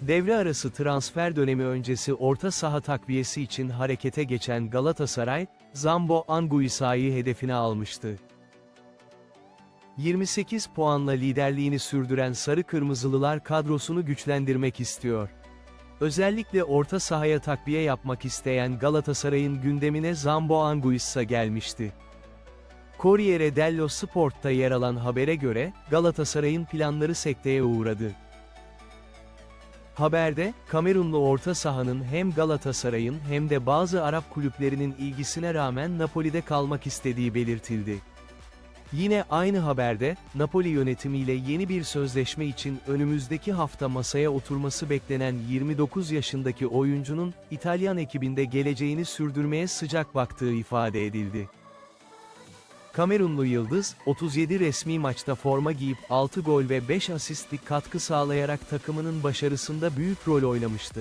Devre arası transfer dönemi öncesi orta saha takviyesi için harekete geçen Galatasaray, Zambo Anguissa'yı hedefine almıştı. 28 puanla liderliğini sürdüren Sarı Kırmızılılar kadrosunu güçlendirmek istiyor. Özellikle orta sahaya takviye yapmak isteyen Galatasaray'ın gündemine Zambo Anguissa gelmişti. Corriere dello Sport'ta yer alan habere göre, Galatasaray'ın planları sekteye uğradı. Haberde, Kamerunlu orta sahanın hem Galatasaray'ın hem de bazı Arap kulüplerinin ilgisine rağmen Napoli'de kalmak istediği belirtildi. Yine aynı haberde, Napoli yönetimiyle yeni bir sözleşme için önümüzdeki hafta masaya oturması beklenen 29 yaşındaki oyuncunun, İtalyan ekibinde geleceğini sürdürmeye sıcak baktığı ifade edildi. Kamerunlu Yıldız, 37 resmi maçta forma giyip 6 gol ve 5 asistlik katkı sağlayarak takımının başarısında büyük rol oynamıştı.